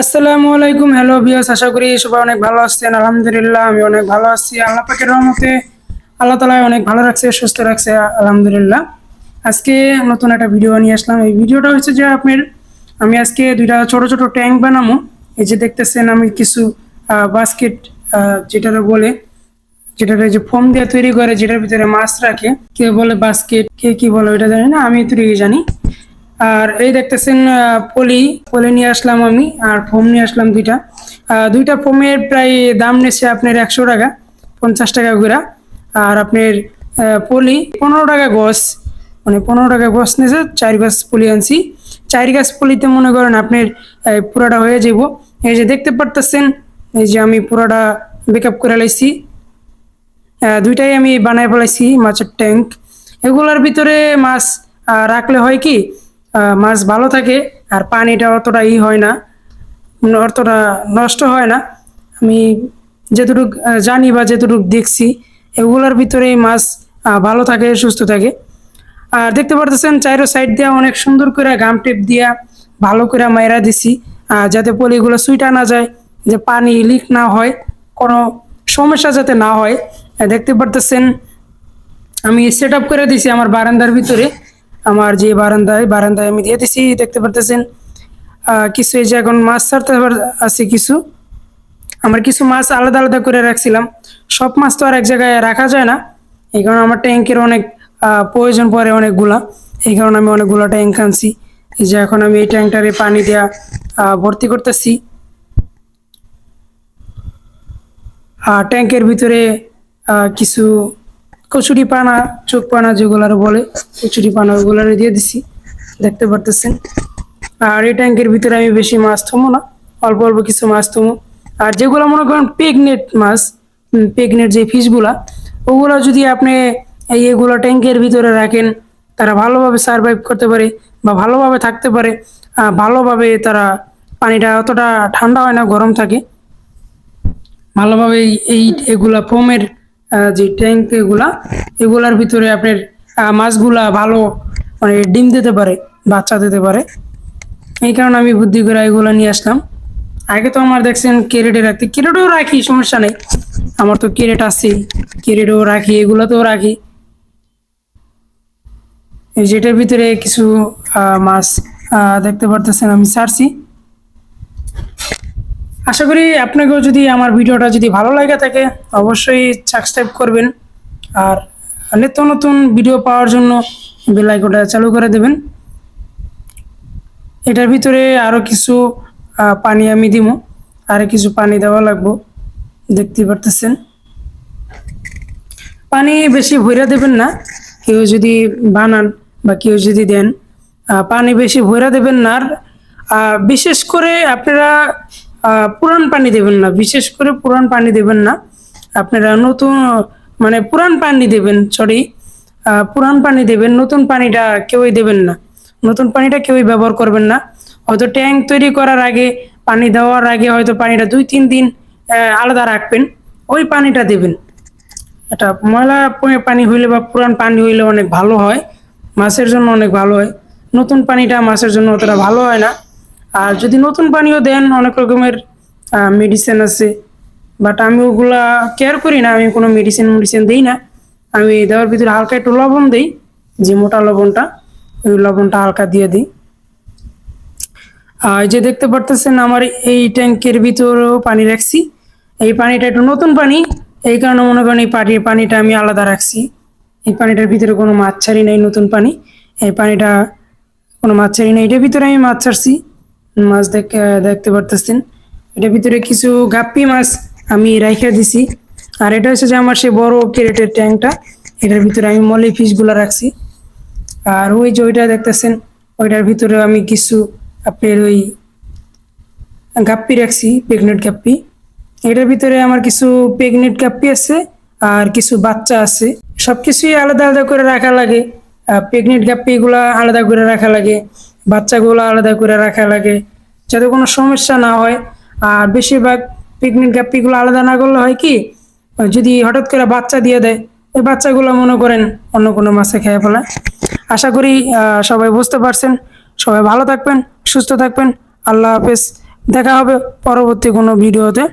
আসসালামু আলাইকুম হ্যালো বিয়াস আশা করি সবাই অনেক ভালো আছেন। আলহামদুলিল্লাহ, আমি অনেক ভালো আছি। আল্লাহ পাকের রহমতে আল্লাহ তালা অনেক ভালো রাখছে, সুস্থ রাখছে, আলহামদুলিল্লাহ। আজকে নতুন একটা ভিডিও নিয়ে আসলাম। এই ভিডিওটা হচ্ছে যে আপনার আমি আজকে দুইটা ছোট ছোট ট্যাঙ্ক বানাবো। এই যে দেখতেছেন, আমি কিছু বাস্কেট যেটারে বলে যেটা যে ফোম দিয়ে তৈরি করে, যেটার ভিতরে মাছ রাখে। কে বলে বাস্কেট কে কি বলে, ওইটা জানি না, আমি তৈরি জানি। আর এই দেখতেছেন পলি পলি নিয়ে আসলাম আমি আর ফোম নিয়ে আসলাম দুইটা। দুইটা ফোমের প্রায় দাম নিচ্ছে আপনার একশো টাকা, পঞ্চাশ টাকা করে। আর আপনার পলি পনেরো টাকা গছ মানে পনেরো টাকা গছ নিয়েছে, চার গাছ পলি আনছি। চার গাছ পলিতে মনে করেন আপনার পুরাটা হয়ে যাব। এই যে দেখতে পারতেছেন, এই যে আমি পুরাটা বেক আপ করে লাইছি। দুইটাই আমি বানায় ফেলাইছি, মাছের ট্যাঙ্ক এগুলোর ভিতরে মাছ রাখলে হয় কি মাছ ভালো থাকে আর পানিটা অতটা ই হয় না অতটা নষ্ট হয় না। আমি যেটুক জানি বা যেটুক দেখছি, এগুলোর ভিতরে মাছ ভালো থাকে, সুস্থ থাকে। আর দেখতে পারতেছেন, চাইরো সাইড দিয়া অনেক সুন্দর করে গাম টেপ দিয়া ভালো করে মাইরা দিছি যাতে পলিগুলো সুইটা না যায়, যে পানি লিক না হয়, কোনো সমস্যা যাতে না হয়। দেখতে পারতেছেন, আমি সেট করে দিছি আমার বারান্দার ভিতরে। আমার যে বারান্দায় বারান্দায় আমি দিয়ে দিছি, দেখতে পারতেছেন। কিছু এই যে এখন মাছ ছাড়তে আছে কিছু। আমার কিছু মাছ আলাদা আলাদা করে রাখছিলাম। সব মাছ তো আর এক জায়গায় রাখা যায় না। এই কারণে আমার ট্যাঙ্কের অনেক প্রয়োজন পড়ে অনেকগুলা। এই কারণে আমি অনেকগুলো ট্যাঙ্ক আনছি। এই যে এখন আমি এই ট্যাঙ্কটারে পানি দেওয়া ভর্তি করতেছি। আর ট্যাঙ্কের ভিতরে কিছু কচুরি পানা চোখ পানা যেগুলার বলে কচুরি পানা ওগুলার দিয়ে দিছি, দেখতে পারতেছেন। আর এই ট্যাঙ্কের ভিতরে আমি বেশি মাছ থমো না, অল্প অল্প কিছু মাছ থমো। আর যেগুলো মনে করেন পেগনেট মাছ পেগনেট যে ফিশগুলা, ওগুলো যদি আপনি এগুলো ট্যাঙ্কের ভিতরে রাখেন, তারা ভালোভাবে সার্ভাইভ করতে পারে বা ভালোভাবে থাকতে পারে ভালোভাবে তারা পানিটা অতটা ঠান্ডা হয় না, গরম থাকে। ভালোভাবে এই- এগুলা ফোমের যে ট্যাঙ্ক এগুলা, এগুলার ভিতরে আপনার মাছগুলা ভালো মানে ডিম দিতে পারে, বাচ্চা দিতে পারে। এই কারণে আমি বুদ্ধি করে এগুলো নিয়ে আসলাম। আগে তো আমার দেখছেন ক্যারেটে রাখতে ক্যারেটেও রাখি, সমস্যা নেই। আমার তো ক্যারেট আছে ক্যারেটেও রাখি, এগুলোতেও রাখি। যেটার ভিতরে কিছু মাছ দেখতে পারতেছেন, আমি ছাড়ছি আশা করি আপনাকেও যদি আমার ভিডিওটা যদি ভালো লাগে থাকে, অবশ্যই সাবস্ক্রাইব করবেন। আর নিত্য নতুন ভিডিও পাওয়ার জন্য বেল আইকনটা চালু করে দেবেন। এটার ভিতরে আরও কিছু পানি আমি দিব। আর কিছু পানি দেওয়া লাগবো। দেখতে পারতেছেন? পানি বেশি ভইরা দেবেন না। কেউ যদি বানান বা কেউ যদি দেন পানি বেশি ভইরা দেবেন না। আর বিশেষ করে আপনারা পুরান পানি দেবেন না। বিশেষ করে পুরান পানি দেবেন না। আপনারা নতুন মানে পুরান পানি দেবেন সরি পুরান পানি দেবেন, নতুন পানিটা কেউই দেবেন না। নতুন পানিটা কেউই ব্যবহার করবেন না। হয়তো ট্যাঙ্ক তৈরি করার আগে, পানি দেওয়ার আগে হয়তো পানিটা দুই, তিন দিন আলাদা রাখবেন। ওই পানিটা দেবেন। এটা ময়লা পানি হইলে বা পুরান পানি হইলে অনেক ভালো হয়। মাছের জন্য অনেক ভালো হয়। নতুন পানিটা মাছের জন্য অতটা ভালো হয় না। আর যদি নতুন পানিও দেন, অনেক রকমের মেডিসিন আছে। বাট আমি ওগুলা কেয়ার করি না, আমি কোনো মেডিসিন মেডিসিন দিই না। আমি দেওয়ার ভিতরে হালকা একটু লবণ দিই, যে মোটা লবণটা, ওই লবণটা হালকা দিয়ে দিই। আর যে দেখতে পারতেছেন, আমার এই ট্যাঙ্কের ভিতরেও পানি রাখছি। এই পানিটা একটু নতুন পানি, এই কারণে মনে করেন এই পানির পানিটা আমি আলাদা রাখছি। এই পানিটার ভিতরে কোনো মাছ ছাড়ি নাই নতুন পানি। এই পানিটা কোনো মাছ ছাড়ি নাই, এটার ভিতরে আমি মাছ ছাড়ছি। মাছ দেখ, দেখতে পারতেছেন। এটার ভিতরে কিছু গাপ্পি মাছ আমি রাইখা দিছি। আর এটা হচ্ছে যে আমার সেই বড় ক্যারেটের ট্যাঙ্কটা এটার ভিতরে আমি মলি ফিশগুলো রাখছি। আর ওই যে ওইটা দেখতেছেন, ওইটার ভিতরে আমি কিছু আপনার ওই গাপ্পি রাখছি, প্রেগনেন্ট গাপ্পি। এটার ভিতরে আমার কিছু প্রেগনেন্ট গাপ্পি আছে আর কিছু বাচ্চা আছে। সব কিছুই আলাদা আলাদা করে রাখা লাগে। প্রেগনেন্ট গাপ্পিগুলো আলাদা করে রাখা লাগে। বাচ্চাগুলো আলাদা করে রাখা লাগে। যাতে কোনো সমস্যা না হয়। আর বেশিরভাগ পিকনিক গাপ্পিগুলো আলাদা না করলে হয় কি, যদি হঠাৎ করে বাচ্চা দিয়ে দেয়, ওই বাচ্চাগুলো মনে করেন অন্য কোনো মাছে খেয়ে ফেলায় আশা করি সবাই বুঝতে পারছেন। সবাই ভালো থাকবেন, সুস্থ থাকবেন। আল্লাহ হাফেজ। দেখা হবে পরবর্তী কোনো ভিডিওতে।